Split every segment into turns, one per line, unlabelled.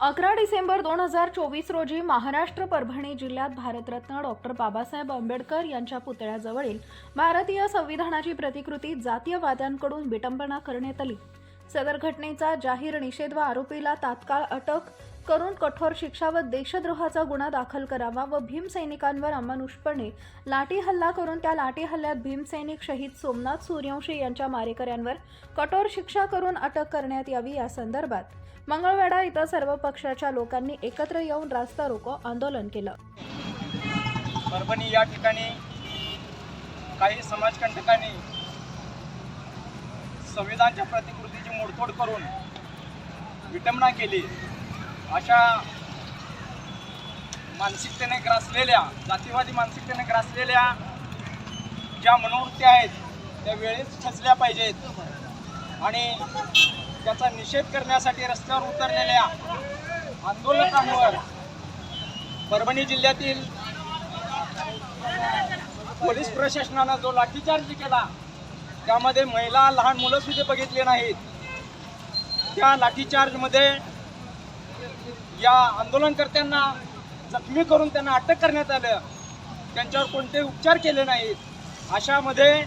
अकरा डिसेंबर दोन हजार चोवीस रोजी महाराष्ट्र परभणी जिल्ह्यात भारतरत्न डॉक्टर बाबासाहेब आंबेडकर यांच्या पुतळ्याजवळील भारतीय संविधानाची प्रतिकृती जातीयवाद्यांकडून विटंबना करण्यात आली. सदर घटनेचा जाहीर निषेध व आरोपीला तात्काळ अटक करून कठोर शिक्षा व देशद्रोहाचा गुन्हा दाखल करावा व भीमसैनिकांवर अमानुषपणे लाठी हल्ला करून त्या लाठी हल्ल्यात भीमसैनिक शहीद सोमनाथ सूर्यवंशी यांच्या मारेकऱ्यांवर कठोर शिक्षा करून अटक करण्यात यावी या संदर्भात मंगळवेढा इथं सर्व पक्षाच्या लोकांनी एकत्र येऊन रास्ता रोको आंदोलन केलं.
परभणी या ठिकाणी काही समाजकंटकांनी संविधानच्या प्रतिकृतीची मोडतोड करून विटंबना केली. अशा मानसिकतेने ग्रासलेल्या जातीवादी मानसिकतेने ग्रासलेल्या ज्या मनोवृत्ती आहेत त्या वेळेत ठचल्या पाहिजेत. आणि त्याचा निषेध करण्यासाठी रस्त्यावर उतरलेल्या आंदोलकांवर परभणी जिल्ह्यातील पोलीस प्रशासनानं जो लाठीचार्ज केला त्यामध्ये महिला लहान मुलं सुद्धा बघितले नाहीत. त्या लाठीचार्जमध्ये या आंदोलनकर्त्यांना जखमी करून त्यांना अटक करण्यात आलं. त्यांच्यावर कोणते उपचार केले नाहीत. अशामध्ये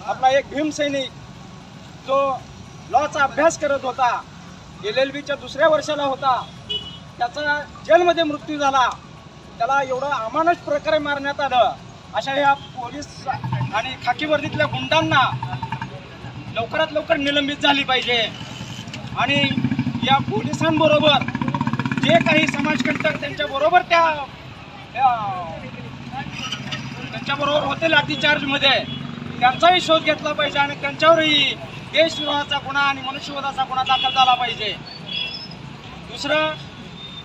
आपला एक भीमसैनिक जो लॉचा अभ्यास करत होता एल एल बीच्या दुसऱ्या वर्षाला होता त्याचा जेलमध्ये मृत्यू झाला. त्याला एवढं अमानस प्रकारे मारण्यात आलं. अशा ह्या पोलीस आणि खाकीवर्दीतल्या गुंडांना लवकरात लवकर निलंबित झाली पाहिजे. आणि या पोलिसांबरोबर जे काही समाजकंटक त्यांच्याबरोबर त्या त्यांच्याबरोबर होते लाठीचार्जमध्ये त्यांचाही शोध घेतला पाहिजे आणि त्यांच्यावरही देशविरोधाचा गुन्हा आणि मनुष्यवधाचा गुन्हा दाखल झाला पाहिजे. दुसरं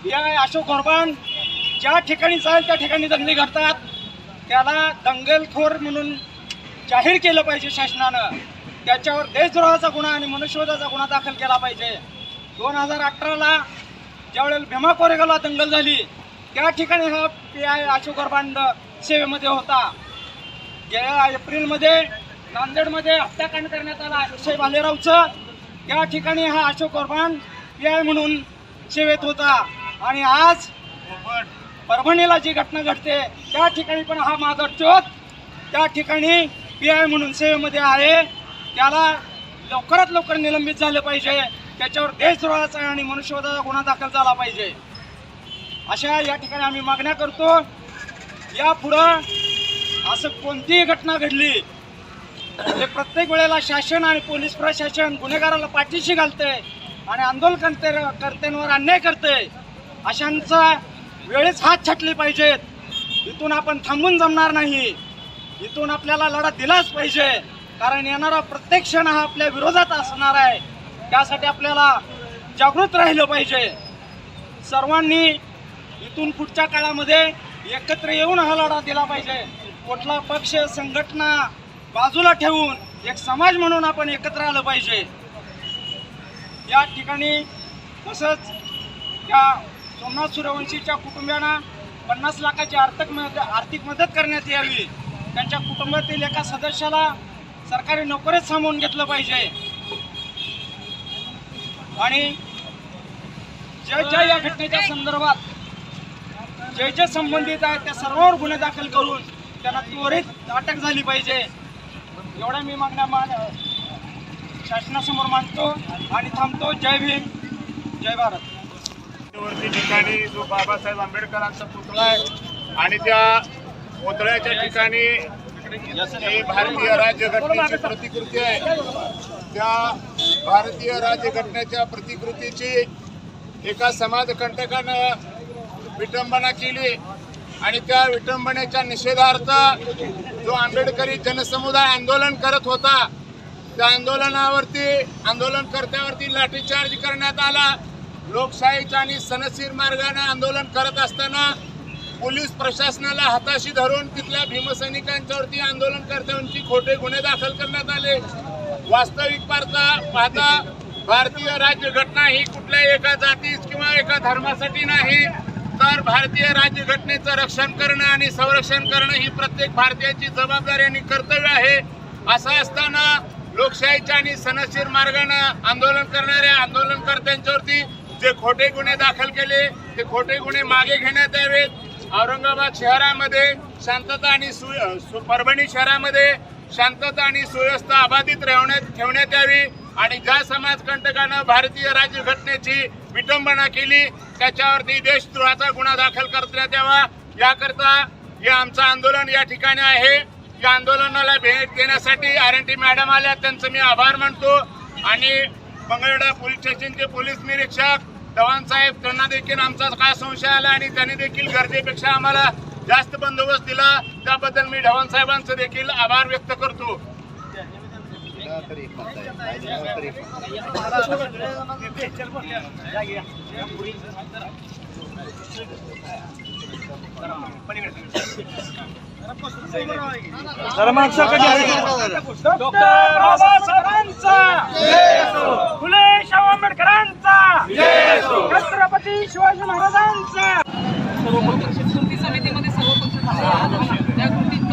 या अशोक गोरबान ज्या ठिकाणी जाईल त्या ठिकाणी दंगली घडतात. त्याला दंगलखोर म्हणून जाहीर केलं पाहिजे शासनानं. त्याच्यावर देशद्रोहाचा गुन्हा आणि मनुष्यवधाचा गुन्हा दाखल केला पाहिजे. दोन हजार अठराला ज्यावेळेला भीमा कोरेगावला दंगल झाली त्या ठिकाणी हा पी आय अशोक गरबांड सेवेमध्ये होता. गेल्या एप्रिलमध्ये नांदेडमध्ये हत्याकांड करण्यात आला. अक्षय भालेरावचं त्या ठिकाणी हा अशोक गरबांड पी आय म्हणून सेवेत होता. आणि आज परभणीला जी घटना घडते त्या ठिकाणी पण हा माधव चोत त्या ठिकाणी पी आय म्हणून सेवेमध्ये आहे. त्याला लवकरात लवकर निलंबित झालं पाहिजे. त्याच्यावर देशद्रोहाचा आणि मनुष्यवधाचा गुन्हा दाखल झाला पाहिजे. अशा या ठिकाणी आम्ही मागण्या करतो. यापुढं असं कोणतीही घटना घडली ते प्रत्येक वेळेला शासन आणि पोलीस प्रशासन गुन्हेगाराला पाठीशी घालते आणि आंदोलन कर्त्यांवर अन्याय करते अशांचा वेळेस हात छाटले पाहिजेत. इथून आपण थांबून जमणार नाही. इथून आपल्याला लढा दिलाच पाहिजे. कारण येणारा प्रत्येक क्षण हा आपल्या विरोधात असणार आहे. त्यासाठी आपल्याला जागृत राहिलं पाहिजे. सर्वांनी इथून पुढच्या काळामध्ये एकत्र येऊन हा लढा दिला पाहिजे. कुठला पक्ष संघटना बाजूला ठेवून एक समाज म्हणून आपण एकत्र आलं पाहिजे. या ठिकाणी तसंच त्या सोमनाथ सूर्यवंशीच्या कुटुंबियांना पन्नास लाखाची आर्थिक मदत आर्थिक मदत करण्यात यावी. त्यांच्या कुटुंबातील एका सदस्याला सरकारी नोकरीच सामावून घेतलं पाहिजे. आणि ज्या ज्या या घटनेच्या संदर्भात जे जे संबंधित आहेत त्या सर्वांवर गुन्हे दाखल करून त्यांना त्वरित अटक झाली पाहिजे. एवढ्या मी मागण्या मान शासनासमोर मानतो आणि थांबतो. जय भीम. जय भारत.
वरती ठिकाणी जो बाबासाहेब आंबेडकरांचा पुतळा आहे आणि त्या पुतळ्याच्या ठिकाणी ही भारतीय राज्यघटनेची प्रतिकृती आहे त्या भारतीय राज्यघटनेच्या प्रतिकृतीची एका समाजकंटकानं विटंबना केली आणि त्या विटंबनेच्या निषेधार्थ जो आंबेडकरी जनसमुदाय आंदोलन करत होता त्या आंदोलनावरती आंदोलनकर्त्यावरती लाठीचार्ज करण्यात आला. लोकशाहीच्या आणि सनसीर मार्गाने आंदोलन करत असताना पोलीस प्रशासनाला हाताशी धरून तिथल्या भीमसैनिकांच्यावरती आंदोलनकर्त्यांची खोटे गुन्हे दाखल करण्यात आले. वास्तविक पाहता पाहता भारतीय राज्यघटना ही कुठल्या एका जातीस किंवा एका धर्मासाठी नाही तर भारतीय राज्यघटनेचं रक्षण करणं आणि संरक्षण करणं ही प्रत्येक भारतीयाची जबाबदारी आणि कर्तव्य आहे. असं असताना लोकशाहीच्या आणि सनशीर मार्गानं आंदोलन करणाऱ्या आंदोलनकर्त्यांच्यावरती जे खोटे गुन्हे दाखल केले ते खोटे गुन्हे मागे घेण्यात यावेत. औरंगाबाद शहरामध्ये शांतता आणि सु सु- परभणी शहरामध्ये शांतता आणि सुव्यवस्था अबाधित राहण्यात ठेवण्यात यावी आणि ज्या समाजकंटकानं भारतीय राज्यघटनेची विटंबना केली त्याच्यावरती देशद्रोहाचा गुन्हा दाखल करण्यात यावा. याकरता हे आमचं आंदोलन या ठिकाणी आहे. या आंदोलनाला भेट देण्यासाठी आर एन टी मॅडम आल्या त्यांचं मी आभार मानतो. आणि मंगळवेढा पोलीस स्टेशनचे पोलीस निरीक्षक चव्हाण साहेब त्यांना देखील आमचा काय संशय आला आणि त्यांनी देखील गरजेपेक्षा आम्हाला जास्त बंदोबस्त दिला त्याबद्दल मी ढवाण साहेबांचं देखील आभार व्यक्त करतो.
डॉक्टर बाबासाहेबांचा. फुले शाहू आंबेडकरांचा. छत्रपती शिवाजी महाराजांचा.
कृती समितीमध्ये सर्व पक्ष झाले त्या कृती